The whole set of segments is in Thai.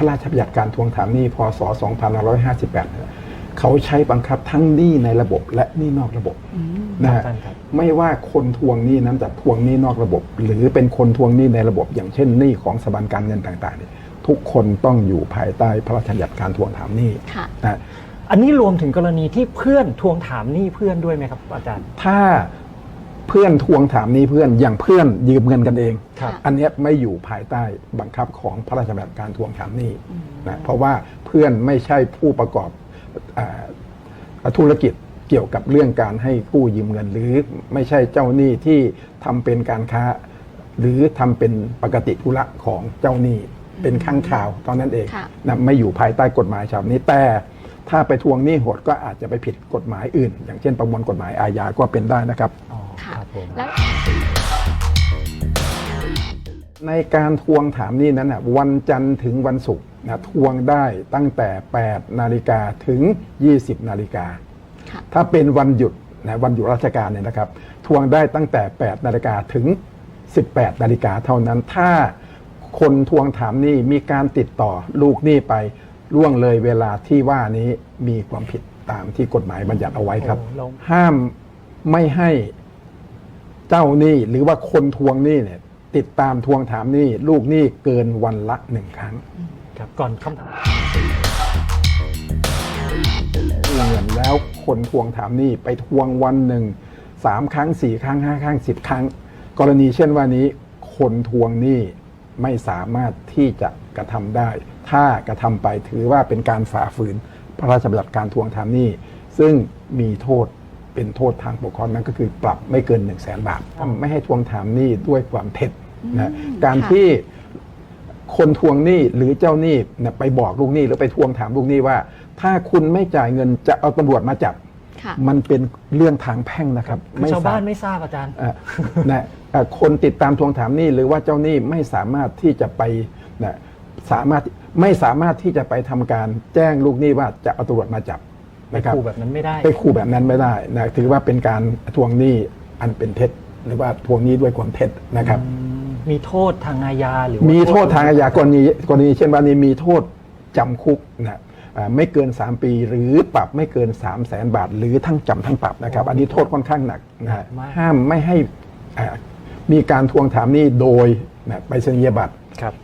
ระราชบัญญัติการทวงถามหนี้พศ 2558เนี่ยเขาใช้บังคับทั้งหนี้ในระบบและหนี้นอกระบบนะฮะท่านครับไม่ว่าคนทวงหนี้นั้นจะทวงหนี้นอกระบบ หรือเป็นคนทวงหนี้ในระบบ อย่างเช่นหนี้ของสถาบันการเงินต่างๆเนี่ยทุกคนต้องอยู่ภายใต้พระราชบัญญัติการทวงถามหนี้ค่ะนะอันนี้รวมถึงกรณีที่เพื่อนทวงถามหนี้เพื่อนด้วยไหมครับอาจารย์ ถ้า เพื่อนทวงถามหนี้เพื่อนอย่างเพื่อนยืมเงินกันเอง ครับอันเนี้ยไม่อยู่ภายใต้บังคับของพระราชบัญญัติการทวงถามหนี้นะเพราะว่าเพื่อนไม่ใช่ผู้ประกอบอ่าธุรกิจเกี่ยวกับเรื่องการให้กู้ยืมเงิน หรือไม่ใช่เจ้าหนี้ที่ทำเป็นการค้า หรือทำเป็นปกติธุระของเจ้าหนี้เป็นข้างข่าวตอนนั้นเองค่ะ นะไม่อยู่ภายใต้กฎหมายฉบับนี้แต่ ถ้าไปทวงหนี้โหดก็อาจจะไปผิดกฎหมายอื่น อย่างเช่นประมวลกฎหมายอาญาก็เป็นได้นะครับ อ๋อค่ะครับผมแล้วในการทวงถามหนี้นั้นนะวันจันทร์ถึงวันศุกร์นะทวงได้ตั้งแต่ 8 นาฬิกาถึง 20 นาฬิกา ค่ะถ้าเป็นวันหยุดนะวันหยุดราชการเนี่ยนะครับ ทวงได้ตั้งแต่ 8 นาฬิกาถึง 18 นาฬิกาเท่านั้นถ้าคนทวงถามหนี้มีการติดต่อลูกหนี้ไป ล่วงเลยเวลาที่ว่านี้มีความผิดตามที่กฎหมายบัญญัติเอาไว้ครับ โอ้เราห้ามไม่ให้เจ้าหนี้หรือว่าคนทวงหนี้เนี่ย ติดตามทวงถามหนี้ลูกหนี้เกินวันละหนึ่งครั้ง ครับก่อนคำถาม เงินแล้วคนทวงถามหนี้ไปทวงวันหนึ่งสามครั้งสี่ครั้งห้าครั้งสิบครั้ง กรณีเช่นว่านี้ คนทวงหนี้ไม่สามารถที่จะกระทำได้ ถ้ากระทำไปถือว่าเป็นการฝ่าฝืนพระราชบัญญัติการทวงถามหนี้ ซึ่งมีโทษเป็นโทษทางปกครองนั่นก็คือปรับไม่เกิน 1 0 0 0 0แบาทไม่ให้ทวงถามหนี้ด้วยความเท็จนะการค่ะที่คนทวงหนี้หรือเจ้าหนี้เนี่ยไปบอกลูกหนี้หรือไปทวงถามลูกหนี้ว่า ถ้าคุณไม่จ่ายเงินจะเอาตำรวจมาจับค่ะมันเป็นเรื่องทางแพ่งนะครับคือชาวบ้านสไม่ทราบอาจารย์อะนะอะคนติดตามทวงถามหนี้หรือว่าเจ้าหนี้ไม่สามารถที่จะไปนะ สามารถไม่สามารถที่จะไปทำการแจ้งลูกหนี้ว่าจะเอาตำรวจมาจับไปนะครับขู่แบบนั้นไม่ได้ไปขู่แบบนั้นไม่ได้นะถือว่าเป็นการทวงหนี้อันเป็นเท็จ หรือว่าทวงหนี้ด้วยความเท็จนะครับอืมมีโทษทางอาญาหรือว่ามีโทษทางอาญากรณีกรณีเช่นว่านี้มีโทษจำคุกนะอ่าไม่เกิน 3 ปี หรือปรับไม่เกิน 3 0 0แสนบาท หรือทั้งจำทั้งปรับนะครับ อันนี้โทษค่อนข้างหนักนะฮะห้ามไม่ให้อ่ามีการทวงถามหนี้โดยนะไปรษณียบัตรครับ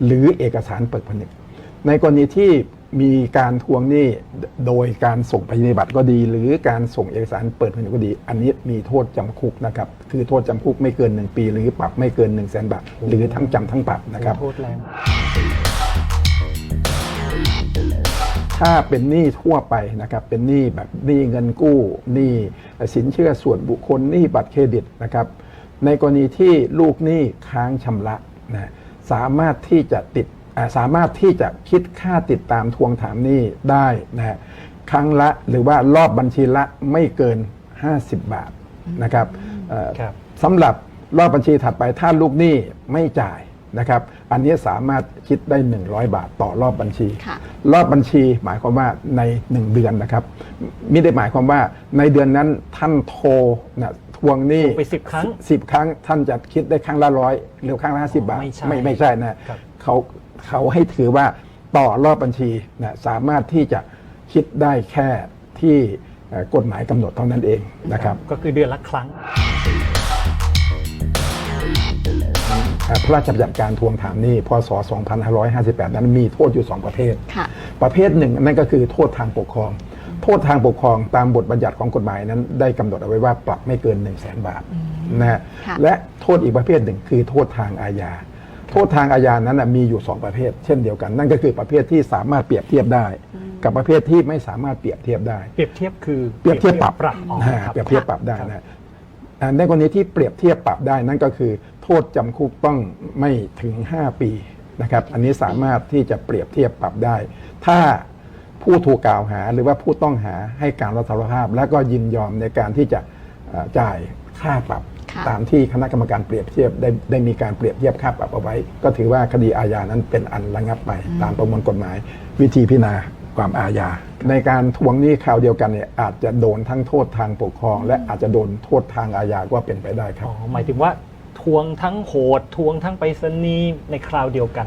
หรือเอกสารเปิดผนึก ในกรณีที่มีการทวงหนี้โดยการส่งไปรษณียบัตรก็ดี หรือการส่งเอกสารเปิดผนึกก็ดี อันนี้มีโทษจำคุกนะครับคือโทษจำคุกไม่เกิน 1 ปี หรือปรับไม่เกิน 1 0 0 0 0แสนบาทหรือทั้งจำทั้งปรับนะครับโทษแรงถ้าเป็นหนี้ทั่วไปนะครับเป็นหนี้แบบหนี้เงินกู้หนี้สินเชื่อส่วนบุคคลหนี้บัตรเครดิตนะครับในกรณีที่ลูกหนี้ค้างชำระนะ สามารถที่จะติดอ่าสามารถที่จะคิดค่าติดตามทวงถามหนี้ได้นะฮะครั้งละหรือว่ารอบบัญชีละไม่เกิน 50 บาทนะครับเอ่อครับสำหรับรอบบัญชีถัดไปถ้าลูกหนี้ไม่จ่ายนะครับ อันนี้สามารถคิดได้ 100 บาทต่อรอบบัญชีค่ะรอบบัญชีหมายความว่าใน 1 เดือนนะครับไม่ได้หมายความว่าในเดือนนั้นท่านโทรนะท วงหนี้ไป10ครั้งสิบครั้งท่านจะคิดได้ครั้งละร้อยหรือครั้งละห้าสิบบาท ไม่ใช่ไม่ไม่ใช่นะครับเขาเขาให้ถือว่าต่อรอบบัญชีนะสามารถที่จะคิดได้แค่ที่เอ่อกฎหมายกำหนดเท่านั้นเองนะครับ ก็คือเดือนละครั้งอ่าพระราชบัญญัติการทวงถามหนี้พศ 2558 นั้นมีโทษอยู่ 2 ประเภทค่ะประเภทหนึ่งนั่นก็คือโทษทางปกครอง โทษทางปกครองตามบทบัญญัติของกฎหมายนั้น ได้กำหนดเอาไว้ว่าปรับไม่เกิน1 0 0 0 0แสนบาทนะฮะค่ะและโทษอีกประเภทหนึ่งคือโทษทางอาญา โทษทางอาญานั้นนะมีอยู่ 2 ประเภท เช่นเดียวกัน นั่นก็คือประเภทที่สามารถเปรียบเทียบได้ กับประเภทที่ไม่สามารถเปรียบเทียบได้ เปรียบเทียบคือเปรียบเทียบปรับปรับอ๋อนะฮะครับเปรียบเทียบปรับได้นะอ่าในกรณีที่เปรียบเทียบปรับได้นั่นก็คือ โทษจำคุกต้องไม่ถึง 5 ปีนะครับ อันนี้สามารถที่จะเปรียบเทียบปรับได้ ถ้า ผู้ถูกกล่าวหาหรือว่าผู้ต้องหาให้การรับสารภาพ และก็ยินยอมในการที่จะเอ่อจ่ายค่าปรับค่ะตามที่คณะกรรมการเปรียบเทียบได้ได้มีการเปรียบเทียบค่าปรับเอาไว้ ก็ถือว่าคดีอาญานั้นเป็นอันระงับไป ตามประมวลกฎหมาย วิธีพิจารณาความอาญา ในการทวงหนี้คราวเดียวกันเนี่ยอาจจะโดนทั้งโทษทางปกครอง และอาจจะโดนโทษทางอาญาก็เป็นไปได้ครับอ๋อหมายถึงว่าทวงทั้งโหดทวงทั้งไปรษณีย์ในคราวเดียวกัน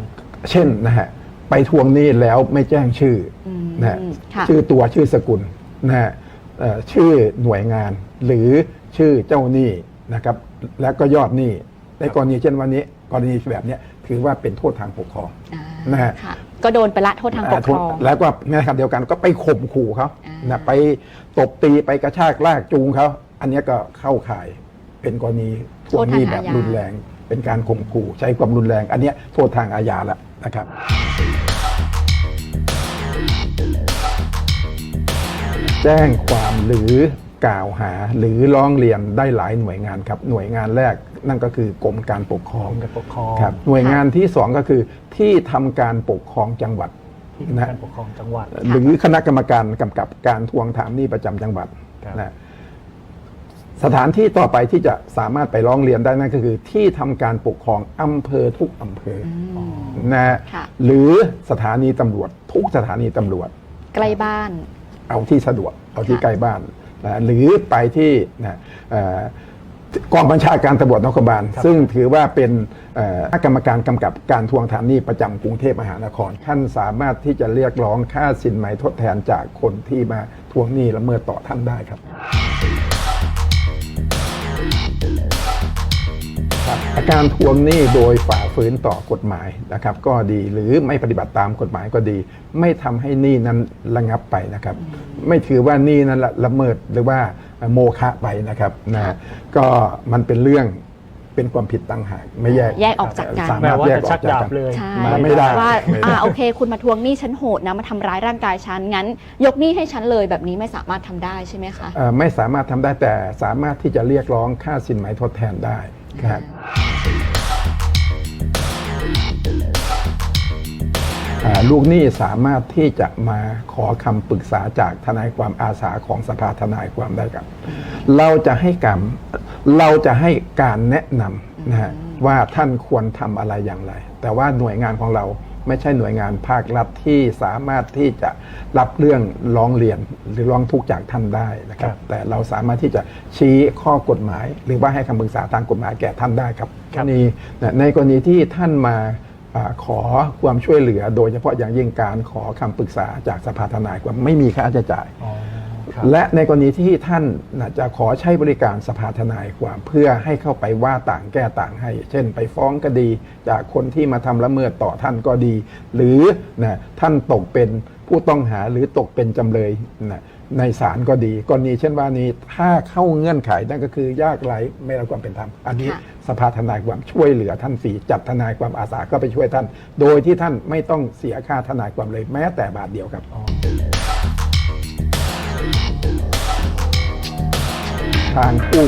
เช่นนะฮะ ไปทวงหนี้แล้วไม่แจ้งชื่ออมนะฮะค่ะชื่อตัวชื่อสกุลนะฮะเอ่อชื่อหน่วยงาน หรือชื่อเจ้าหนี้นะครับ แล้วก็ยอดหนี้ในกรณีเช่นวันนี้ กรณีแบบเนี้ยถือว่าเป็นโทษทางปกครอง อ่านะฮะ ค่ะก็โดนไปละโทษทางปกครอง แล้วก็ในขณะเดียวกันก็ไปข่มขู่เขาอ่าน นะไปตบตีไปกระชากลากจูงเขาอันเนี้ยก็เข้าข่ายเป็นกรณีทวงหนี้แบบรุนแรง เป็นการข่มขู่ใช้ความรุนแรง อันเนี้ยโทษทางอาญาแล้วนะครับ แจ้งความหรือกล่าวหาหรือร้องเรียนได้หลายหน่วยงานครับหน่วยงานแรกนั่นก็คือกรมการปกครองกรมการปกครองครับหน่วยงานที่สองก็คือที่ทำการปกครองจังหวัดนะการปกครองจังหวัด หรือคณะกรรมการกำกับการทวงถามหนี้ประจำจังหวัดครับนะสถานที่ต่อไปที่จะสามารถไปร้องเรียนได้นั่นก็คือ ที่ทำการปกครองอำเภอทุกอำเภออนะฮะค่ะหรือสถานีตำรวจทุกสถานีตำรวจ ใกล้บ้าน เอาที่สะดวกเอาที่ค่ะใกล้บ้านนะหรือไปที่นะเอ่อกองบัญชาการตำรวจนครบาลครับซึ่งถือว่าเป็นเอ่อคณะกรรมการกำกับการทวงถามหนี้ประจำกรุงเทพมหานคร ท่านสามารถที่จะเรียกร้องค่าสินไหมทดแทนจากคนที่มาทวงหนี้ละเมิดต่อท่านได้ครับครับอาการทวงหนี้โดยฝ่า ฝืนต่อกฎหมายนะครับ ก็ดีหรือไม่ปฏิบัติตามกฎหมายก็ดี ไม่ทำให้หนี้นั้นระงับไปนะครับ ไม่ถือว่าหนี้นั้นละละเมิดหรือว่าโมฆะไปนะครับนะก็มันเป็นเรื่องเป็นความผิดต่างหากไม่แยกแยกออกจากกันสาแม้มารถว่าแยกจะอชัอกกจากดาบกันเลยใช่มาไม่ได้ว่าไม่ได้อ่าโอเค คุณมาทวงหนี้ฉันโหดนะมาทำร้ายร่างกายฉันงั้น ยกหนี้ให้ฉันเลยแบบนี้ไม่สามารถทำได้ใช่ไหมคะเอ่อไม่สามารถทำได้แต่สามารถที่จะเรียกร้องค่าสินไหมทดแทนได้ครับ ลูกหนี้สามารถที่จะมาขอคำปรึกษาจากทนายความอาสาของสภาทนายความได้ครับ เราจะให้การเราจะให้การแนะนำนะฮะว่าท่านควรทำอะไรอย่างไร แต่ว่าหน่วยงานของเราไม่ใช่หน่วยงานภาครัฐที่สามารถที่จะรับเรื่องร้องเรียนหรือร้องทุกข์จากท่านได้นะครับครับแต่เราสามารถที่จะชี้ข้อกฎหมาย หรือว่าให้คำปรึกษาทางกฎหมายแก่ท่านได้ครับครับกรณีนะในกรณีที่ท่านมาอา ขอความช่วยเหลือ โดยเฉพาะอย่างยิ่งการขอคำปรึกษาจากสภาทนายความไม่มีค่าใช้จ่ายอ๋อครับและในกรณีที่ท่านน่ะจะขอใช้บริการสภาทนายความเพื่อให้เข้าไปว่าต่างแก้ต่างให้ เช่น ไปฟ้องคดี จากคนที่มาทำละเมิดต่อท่านก็ดี หรือนะท่านตกเป็นผู้ต้องหาหรือตกเป็นจำเลยนะ ในศาลก็ดีกรณีเช่นว่านี้ถ้าเข้าเงื่อนไขนั่นก็คือยากไร้ไม่ได้รับความเป็นธรรมอันนี้ค่ะสภาทนายความช่วยเหลือท่านฟรีจัดทนายความอาสาก็ไปช่วยท่าน โดยที่ท่านไม่ต้องเสียค่าทนายความเลยแม้แต่บาทเดียวครับทางกู้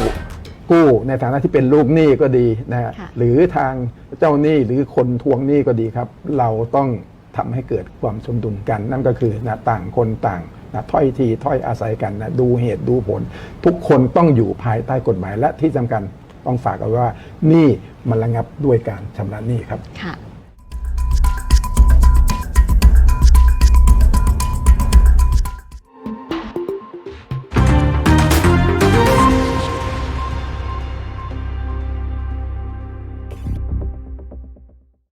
กู้ในฐานะที่เป็นลูกหนี้ก็ดีนะฮะค่ะหรือทางเจ้าหนี้หรือคนทวงหนี้ก็ดีครับ เราต้องทำให้เกิดความสมดุลกันนั่นก็คือนะต่างคนต่าง นะถ้อยทีถ้อยอาศัยกันนะดูเหตุดูผล ทุกคนต้องอยู่ภายใต้กฎหมายและที่สำคัญต้องฝากเอาไว้ว่านี่มันระงับด้วยการชำระหนี้ครับค่ะ